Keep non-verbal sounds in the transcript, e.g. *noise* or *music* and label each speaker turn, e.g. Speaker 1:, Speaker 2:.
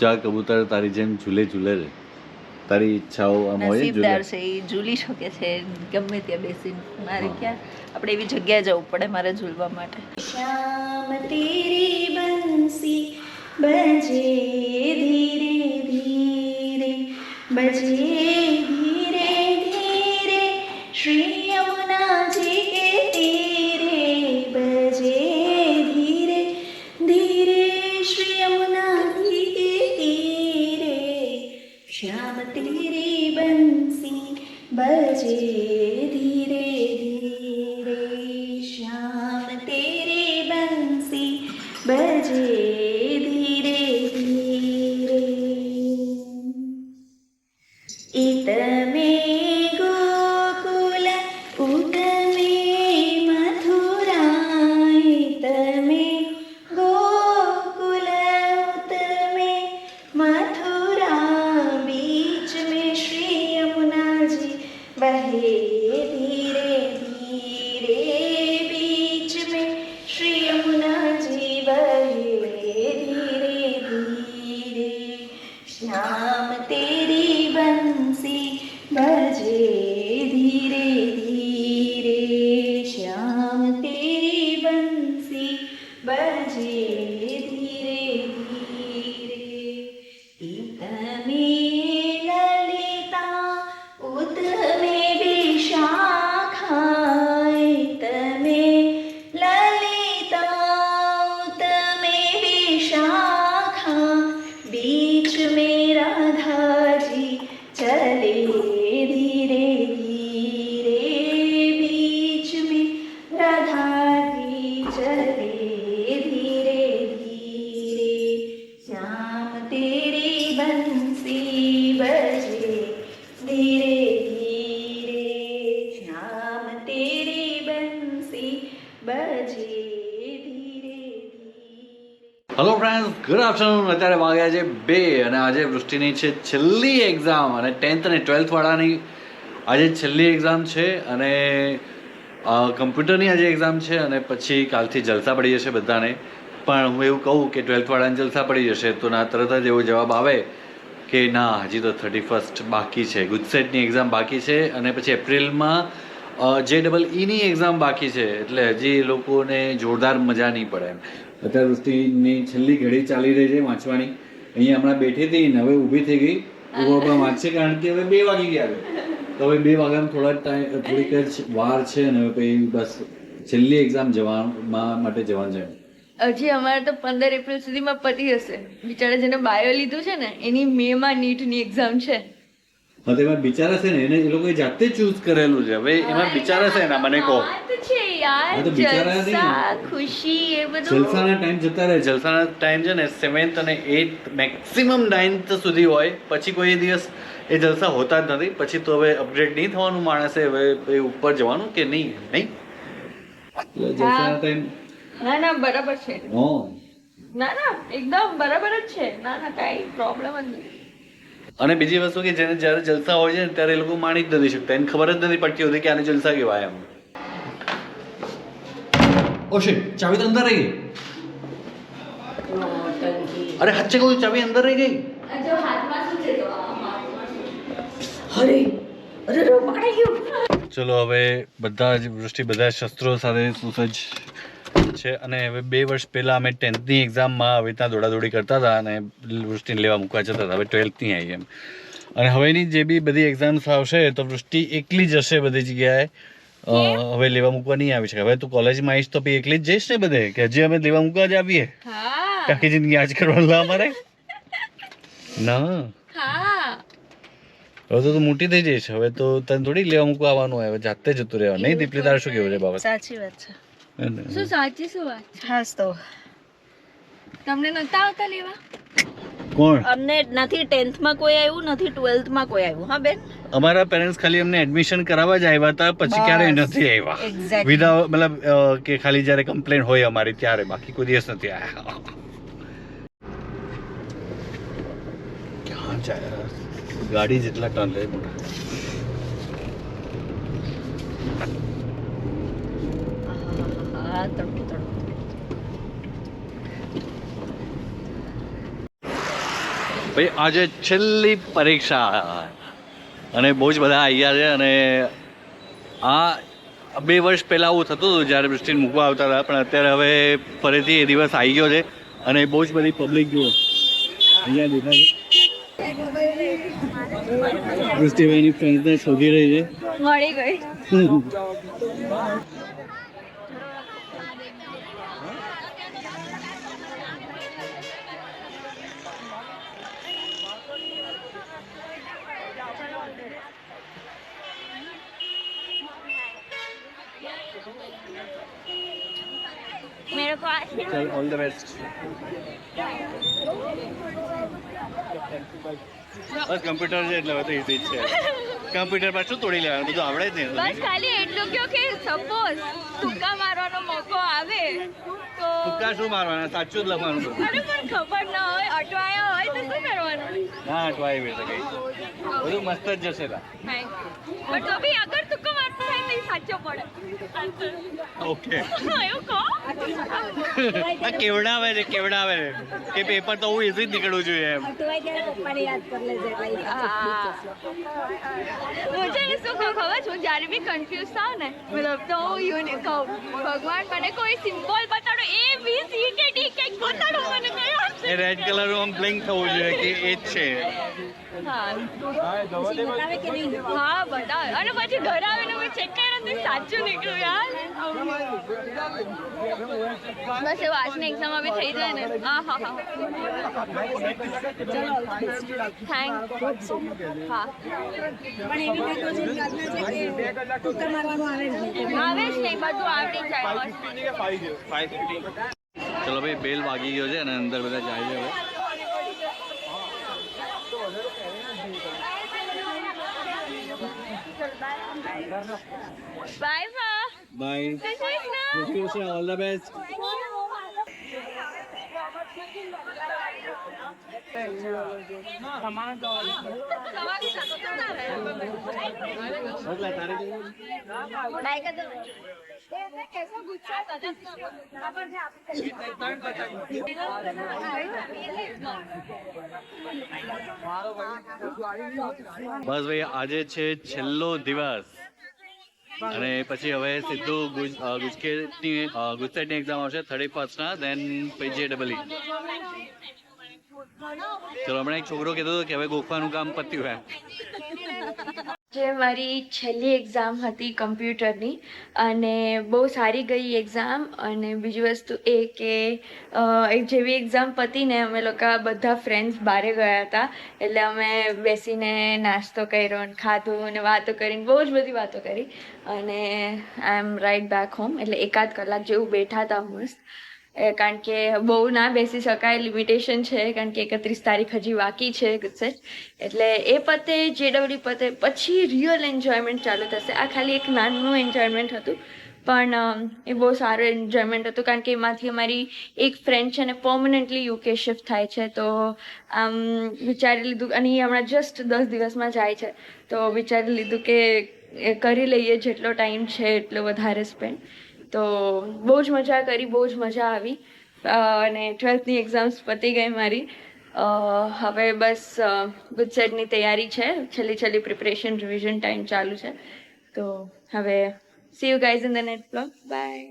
Speaker 1: જા કબૂતર તારી જેમ ઝૂલે ઝૂલે છે તારી ઈચ્છાઓ આમ હોય
Speaker 2: નસીબદાર
Speaker 1: ઝૂલે.
Speaker 2: છે એ ઝૂલી શકે છે ગમે ત્યાં બેસીને. મારે ક્યાં? આપણે એવી જગ્યાએ જવું પડે મારે ઝૂલવા માટે. શ્યામ તેરી બંસી બજે ધીરે ધીરે બજે ધીરે બંસી બજે ધીરે ધીરે શ્યામ તેરે બંસી બજે धीरे
Speaker 1: ગુડ આફ્ટરનૂન અત્યારે વાગ્યા છે બે અને આજે વૃષ્ટિની છે છેલ્લી એક્ઝામ અને ટેન્થ અને ટ્વેલ્થવાળાની આજે છેલ્લી એક્ઝામ છે અને કમ્પ્યુટરની આજે એક્ઝામ છે અને પછી કાલથી જલસા પડી જશે બધાને. પણ હું એવું કહું કે ટ્વેલ્થવાળાને જલસા પડી જશે તો ના, તરત જ એવો જવાબ આવે કે ના, હજી તો થર્ટી ફર્સ્ટ બાકી છે. ગુજસેટની એક્ઝામ બાકી છે અને પછી એપ્રિલમાં જે ડબલ ઈની એક્ઝામ બાકી છે. એટલે હજી લોકોને જોરદાર મજા નહીં પડે એમ. અત્યારે વૃષ્ટિની છેલ્લી ઘડી ચાલી રહી છે વાંચવાની. અહીંયા હમણાં બેઠી હતી ને હવે ઊભી થઈ ગઈ. ઊભા વાંચશે કારણ કે હવે બે વાગી ગયા હવે તો હવે બે વાગ્યામાં થોડા ટાઈમ થોડીક જ વાર છે અને હવે પછી બસ છેલ્લી એક્ઝામ જવામાં માટે જવાનું છે.
Speaker 3: હજી અમારે તો પંદર એપ્રિલ સુધીમાં પતી હશે બિચારા જેને બાયો લીધું છે ને, એની મેમાં નીટની એક્ઝામ છે.
Speaker 1: હા એમાં બિચારા છે ને એને એ લોકોએ જાતે ચૂઝ કરેલું છે. હવે એમાં બિચારા છે ને મને કહો.
Speaker 3: ખુશી એ બધું.
Speaker 1: જલસાના ટાઈમ જતા રહે. જલસાના ટાઈમ છે ને સેવન્થ અને એઇથ મેક્સિમમ નાઇન્થ સુધી હોય. પછી કોઈ દિવસ એ જલસા હોતા જ નથી. પછી તો હવે અપગ્રેડ નહીં થવાનું માણસે. હવે એ ઉપર જવાનું કે નહીં? નહીં? જલસાના ટાઈમ
Speaker 3: ના ના બરાબર છે. ના ના એકદમ બરાબર જ છે. ના ના કાંઈ પ્રોબ્લેમ જ
Speaker 1: અને બીજી વસ્તુ કે જેને જ્યારે જલસા હોય છે ને, ત્યારે એ લોકો માણી જ નથી શકતા. એને ખબર જ નથી પડતી હોતી કે આને જલસા કહેવાય એમ. ઓશે, ચાવી તો અંદર રહી ગઈ. અરે હચ્ચે કોઈ ચાવી અંદર રહી ગઈ?
Speaker 2: અરે અરે
Speaker 1: ચલો, હવે બધા જ વૃષ્ટિ, બધા શસ્ત્રો સાથે સુસજ્જ છે અને હવે બે વર્ષ પહેલા અમે ટેન્થની એક્ઝામમાં આવી રીતના દોડાદોડી કરતા હતા અને વૃષ્ટિને લેવા મૂકવા જતા હતા. હવે ટ્વેલ્થની આવી એમ. અને હવેની જે બી બધી એક્ઝામ્સ આવશે તો વૃષ્ટિ એકલી જ હશે બધી જગ્યાએ. હવે લેવા મૂકવા નહીં આવી શકે. હવે તું કોલેજમાં આવીશ તો પછી એકલી જ જઈશ ને બધે? કે હજી અમે લેવા મૂકવા જ આવીએ?
Speaker 3: કાકી
Speaker 1: આખી જિંદગી આજ કરવાનું લા અમારે ના. હવે તો તું મોટી થઈ જઈશ. હવે તો તને થોડી લેવા મૂકવા આવવાનું હવે જાતે જતું રહેવાનું. નહીં? દીપલી તારે શું કેવું છે બાબત?
Speaker 2: સાચી વાત છે.
Speaker 3: શું સાચી શું વાત
Speaker 2: હાસ તો.
Speaker 3: તમને નતા આવતા લેવા?
Speaker 1: કોણ?
Speaker 2: અમને નથી ટેન્થમાં કોઈ આવ્યું નથી ટ્વેલ્થમાં કોઈ આવ્યું. હા બેન?
Speaker 1: અમારા પેરેન્ટ્સ ખાલી અમને એડમિશન કરાવવા જ આવ્યા હતા પછી ક્યારેય નથી આવ્યા. વિધાઉટ મતલબ કે ખાલી જ્યારે કમ્પ્લેન હોય અમારી ત્યારે બાકી કોઈ દિવસ નથી આવ્યા. ક્યાં જાય? ગાડી જેટલા ટર્ન લે મોટા.
Speaker 2: હા તડકો તડકો
Speaker 1: ભાઈ આજે છેલ્લી પરીક્ષા અને બહુ જ બધા આવ્યા છે અને આ બે વર્ષ પહેલાં આવું થતું હતું જ્યારે વૃષ્ટિને મૂકવા આવતા હતા પણ અત્યારે હવે ફરીથી એ દિવસ આવી ગયો છે અને બહુ જ બધી પબ્લિક જુઓ. અહીંયા દેખાય છે. વૃષ્ટિભાઈની ફ્રેન્ડને શોધી રહી છે.
Speaker 3: મળી ગઈ. *laughs*
Speaker 1: ચાલ ઓલ ધ બેસ્ટ બસ કમ્પ્યુટર છે એટલે બધું જ છે. કમ્પ્યુટર પર શું તોડી લેવાનું? બધું આવડે જ
Speaker 3: બસ
Speaker 1: ને
Speaker 3: ખાલી એટલું કયો કે સપોઝ તુક્કા મારવાનો મોકો આવે તો
Speaker 1: તુક્કા શું મારવાના? સાચું જ લખવાનું
Speaker 3: અરે પણ ખબર ના હોય અટવાયો હોય તો શું કરવાનું?
Speaker 1: ના અટવાય બી શકે બધું મસ્ત જ જશે તા
Speaker 3: બટ તો બી અગર તુક્કો સાચો પડે.
Speaker 1: ઓકે
Speaker 3: એવું કહો.
Speaker 1: આ કેવડાવે છે કેવડાવે કે પેપર તો હું ઇઝી જ નીકળવું જોઈએ એમ.
Speaker 3: છે શું કહું ખબર છે? હું જ્યારે બી કન્ફ્યુઝ થાવ ને મતલબ તો હું યુનિ કહું ભગવાન મને કોઈ સિમ્બોલ બતાડો એ બી સી કે ડી કંઈક બતાડો મને કયો
Speaker 1: એ રેડ કલરનું આમ બ્લિંક થવું જોઈએ કે એ જ છે.
Speaker 3: હા. હા બતાવે. અને પછી ઘર આવીને મેં ચેક કર્યા તો સાચું નીકળ્યું યાર. બસ એ વાસની એક્ઝામ બી થઈ જાય ને. હા હા હા. થેન્ક હા. આવે જ નહીં. બધું આવડી જાય
Speaker 1: ચલો ભાઈ બેલ વાગી ગયો છે અને અંદર બધા જાય છે હવે
Speaker 3: બાય બા
Speaker 1: bye
Speaker 3: Jai Shri Krishna
Speaker 1: all the best બસ ભાઈ, આજે છે છેલ્લો દિવસ. અને પછી હવે સીધું ગુજકેટની ગુજકેટની એક્ઝામ આવશે થર્ટી ફર્સ્ટના દેન પીજીએ ડબલ ચલો, હમણાં એક છોકરો કહેતો હતો કે હવે ગોખવાનું કામ પત્યું હે.
Speaker 3: જે મારી છેલ્લી એક્ઝામ હતી કમ્પ્યુટરની અને બહુ સારી ગઈ એક્ઝામ અને બીજી વસ્તુ એ કે જેવી એક્ઝામ પતીને અમે લોકો બધા ફ્રેન્ડ્સ બહારે ગયા હતા. એટલે અમે બેસીને નાસ્તો કર્યો અને ખાધું અને વાતો કરીને, બહુ જ બધી વાતો કરી અને I am right back home એટલે એકાદ કલાક જેવું બેઠા હતા મસ્ત. કારણ કે બહુ ના બેસી શકાય લિમિટેશન છે, કારણ કે એકત્રીસ તારીખ હજી બાકી છે ગુજસેટ એટલે એ પતે જે પતે, પછી રિયલ એન્જોયમેન્ટ ચાલુ થશે. આ ખાલી એક નાનું એન્જોયમેન્ટ હતું, પણ એ બહુ સારું એન્જોયમેન્ટ હતું, કારણ કે એમાંથી અમારી એક ફ્રેન્ડ છે ને પર્મનન્ટલી યુકે શિફ્ટ થાય છે. તો, આમ, વિચારી લીધું, અને એ હમણાં જસ્ટ દસ દિવસમાં જાય છે. તો વિચારી લીધું કે કરી લઈએ જેટલો ટાઈમ છે, એટલો વધારે સ્પેન્ડ તો બહુ જ મજા કરી, બહુ જ મજા આવી. અને ટ્વેલ્થની એક્ઝામ્સ પતી ગઈ મારી. હવે બસ ગુજસેટની તૈયારી છે. છેલ્લી છેલ્લી પ્રિપરેશન રિવિઝન ટાઈમ ચાલુ છે. તો હવે see you guys in the next vlog bye